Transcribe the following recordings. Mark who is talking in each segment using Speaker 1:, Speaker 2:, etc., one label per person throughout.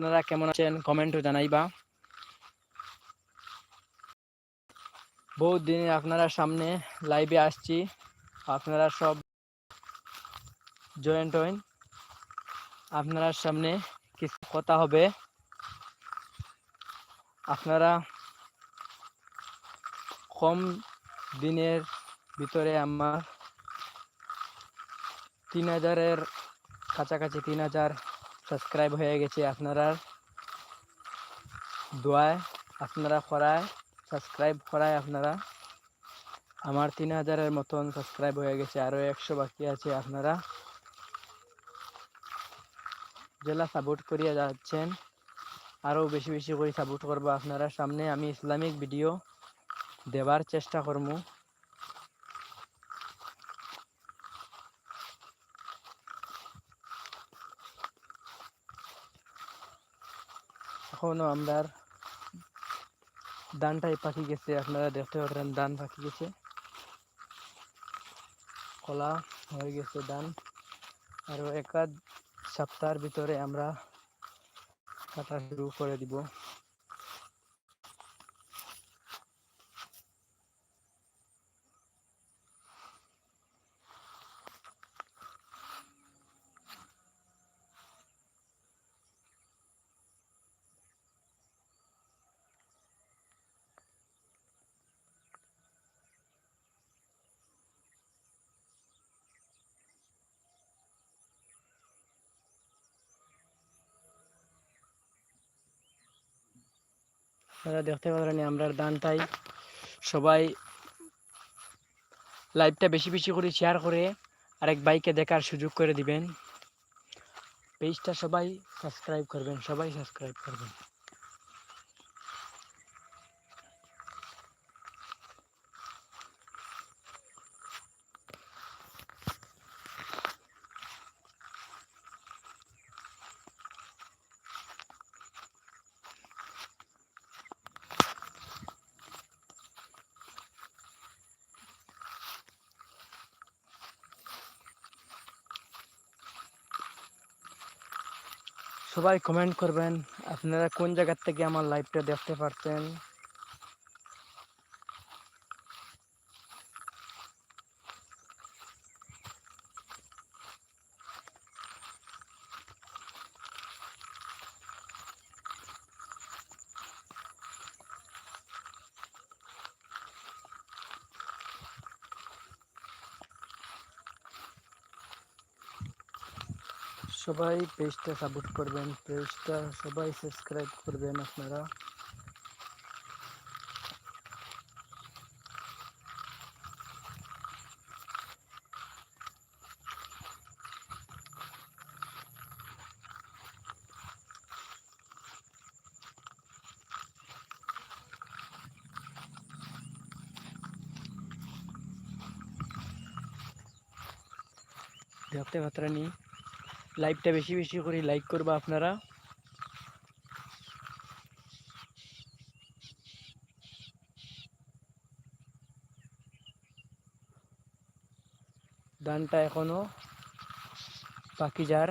Speaker 1: আপনারা কেমন আছেন কমেন্টও জানাইবা। বহুত দিনে আপনারা সামনে লাইভে আসছি। আপনারা সব জয়েন্ট হইন আপনারা সামনে কিছু কথা হবে। আপনারা কম দিনের ভিতরে আমার তিন হাজারের কাছাকাছি তিন হাজার সাবস্ক্রাইব হয়ে গেছে আপনারা দোয়ায়, আপনারা করায় সাবস্ক্রাইব করায় আপনারা। আমার তিন হাজারের মতন সাবস্ক্রাইব হয়ে গেছে, আরও একশো বাকি আছে আপনারা। জেলা সাপোর্ট করিয়া যাচ্ছেন, আরও বেশি বেশি করে সাপোর্ট করব আপনারা। সামনে আমি ইসলামিক ভিডিও দেবার চেষ্টা করব। এখনও আমরা ধানটাই পাখি গেছে, আপনারা দেখতে পারেন ধান পাখি গেছে। কলা হয়ে গেছে ধান আরও একাধ সপ্তাহের ভিতরে আমরা কাটা শুরু করে দিব। আপনারা দেখতে পারেন আমরা দান তাই। সবাই লাইভটা বেশি বেশি করে শেয়ার করে আরেক বাইকে দেখার সুযোগ করে দিবেন। পেজটা সবাই সাবস্ক্রাইব করবেন, সবাই সাবস্ক্রাইব করবেন। সবাই কমেন্ট করবেন। আপনারা কোন জায়গার থেকে আমার লাইভটা দেখতে পারছেন? সবাই পেজটা সাপোর্ট করবেন পেজটা সবাই সাবস্ক্রাইব করবেন আপনারা। দেখতে পাত্রানি লাইভটা বেশি বেশি করে লাইক করবা আপনারা। ধানটা এখনও। পাখি যার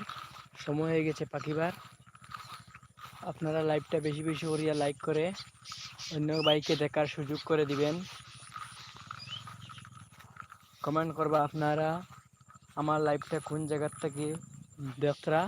Speaker 1: সময় হয়ে গেছে পাখিবার আপনারা লাইভটা বেশি বেশি করিয়া লাইক করে অন্য বাইকে দেখার সুযোগ করে দিবেন। কমেন্ট করবা আপনারা, আমার লাইভটা কোন জায়গার থেকে দেখরা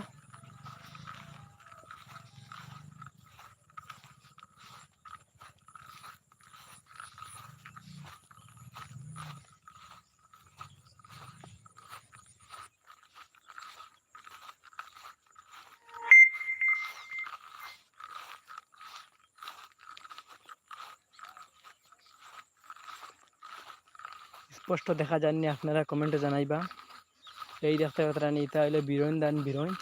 Speaker 1: স্পষ্ট দেখা যায়নি আপনারা কমেন্টে জানাইবা। এই দেখতে পাত্রানি এটা হইল বিরইন ধান বিরইন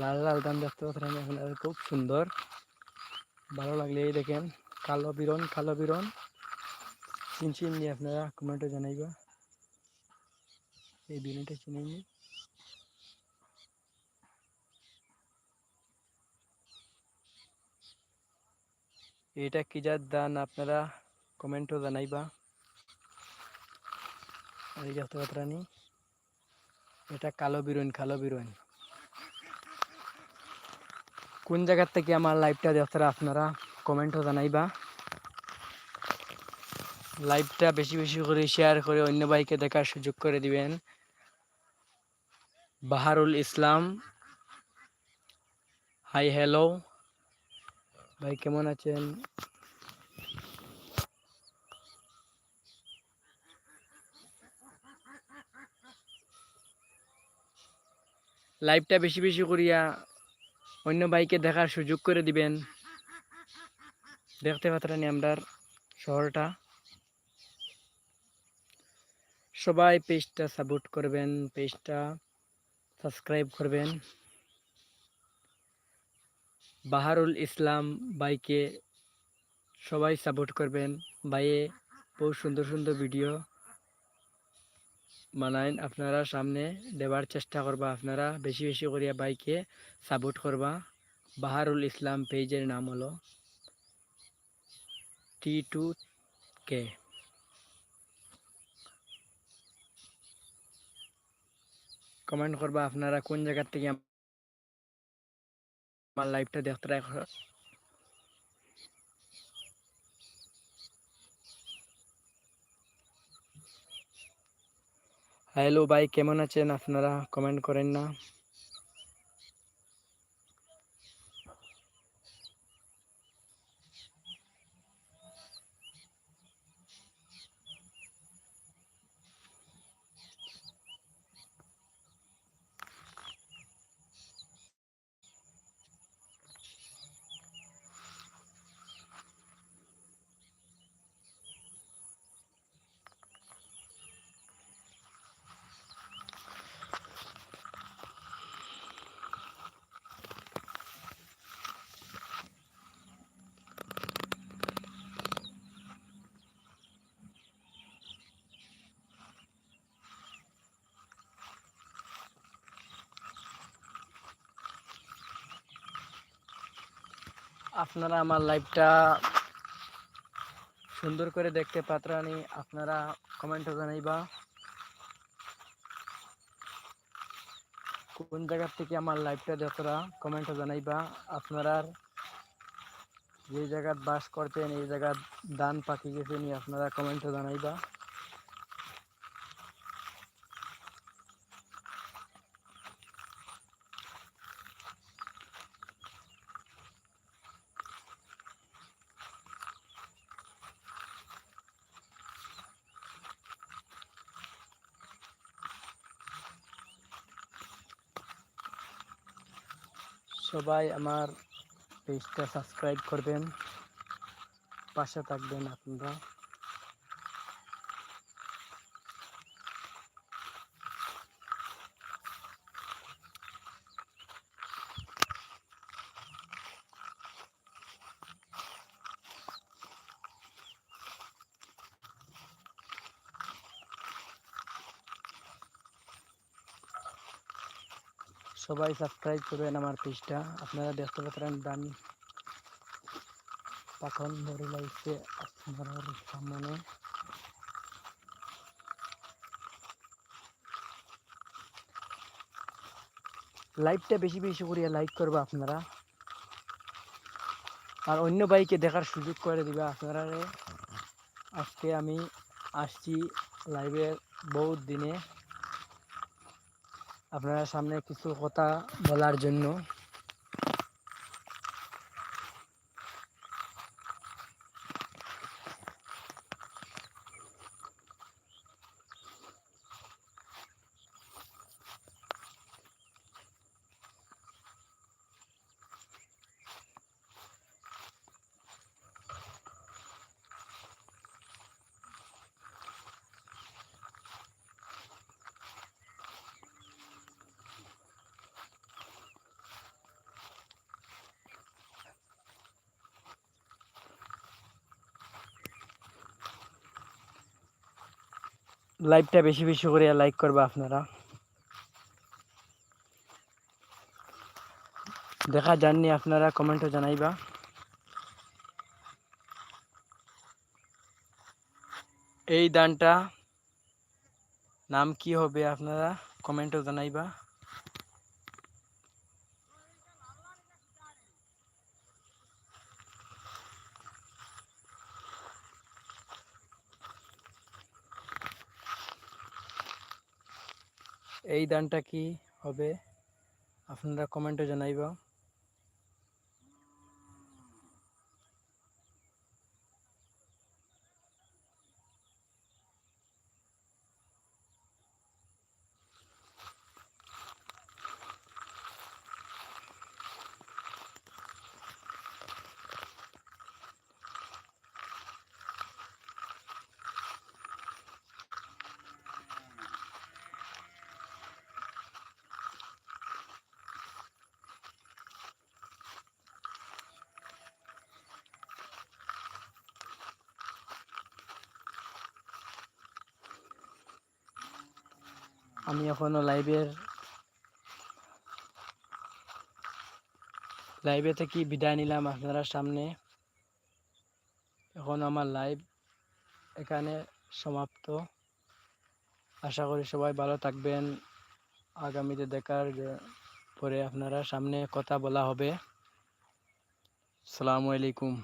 Speaker 1: লাল লাল ধান দেখতে পাত্রানি আপনারা খুব সুন্দর। ভালো লাগলে এই দেখেন, কালো বিরন কালো বিরন। চিন চিন নিয়ে আপনারা কমেন্টে জানাইবা। এই বিরনটা চিনে নিয়ে এটা কি জাত ধান আপনারা কমেন্টও জানাইবা। এই দেখতে পাত্রানি এটা কালো বিরইন কালো বিরইন। কোন জায়গার থেকে আমার লাইভটা দেখতারা আপনারা? কমেন্টও জানাইবা। লাইভটা বেশি বেশি করে শেয়ার করে অন্য ভাইকে দেখার সুযোগ করে দিবেন। বাহারুল ইসলাম। হাই হ্যালো ভাই, কেমন আছেন? লাইভটা বেশি বেশি করিয়া অন্য বাইকে দেখার সুযোগ করে দিবেন। দেখতে পাত্রানি আমরার শহরটা। সবাই পেজটা সাপোর্ট করবেন, পেজটা সাবস্ক্রাইব করবেন। বাহারুল ইসলাম বাইকে সবাই সাপোর্ট করবেন। বাইয়ে বহু সুন্দর সুন্দর ভিডিও বানাইন আপনারা সামনে দেবার চেষ্টা করবা। আপনারা বেশি বেশি করিয়া বাইকে সাপোর্ট করবা। বাহারুল ইসলাম পেজের নাম হলো টি টু কে কমেন্ট করবা আপনারা কোন জায়গার থেকে আমার লাইভটা দেখতে হ্যালো ভাই কেমন আছেন? আপনারা কমেন্ট করেন না। আপনারা আমার লাইভটা সুন্দর করে দেখতে পাত্রানি, আপনারা কমেন্টও জানাইবা। কোন জায়গার থেকে আমার লাইভটা দেখরা কমেন্টও জানাইবা। আপনারা যে জায়গাত বাস করতেন, এই জায়গাত দান পাখি গেছে নি, আপনারা কমেন্টও জানাইবা। সবাই আমার পেজটা সাবস্ক্রাইব করবেন পাশে থাকবেন আপনারা। সবাই সাবস্ক্রাইব করবেন আমার পেজটা আপনারা দেখতে পাচ্ছেন ডান পাখন ধরে লাগছে আপনার সামনে। লাইভটা বেশি বেশি করিয়া লাইক করবা আপনারা। আর অন্য বাইকে দেখার সুযোগ করে দিবা আপনারা। আজকে আমি আসছি লাইভে বহুত দিনে। আপনার সামনে কিছু কথা বলার জন্য লাইভটা বেশি বেশি করে লাইক করবা আপনারা। দেখা যাননি আপনারা কমেন্টও জানাইবা। এই দানটা, নাম কি হবে আপনারা কমেন্টও জানাইবা। এই দানটা কি হবে? আপনারা কমেন্টে জানাইবা। আমি এখনও লাইভের লাইভে থেকে বিদায় নিলাম আপনারা সামনে। এখন আমার লাইভ এখানে সমাপ্ত। আশা করি সবাই ভালো থাকবেন। আগামীতে দেখার পরে আপনারা সামনে কথা বলা হবে। সালামু আলাইকুম।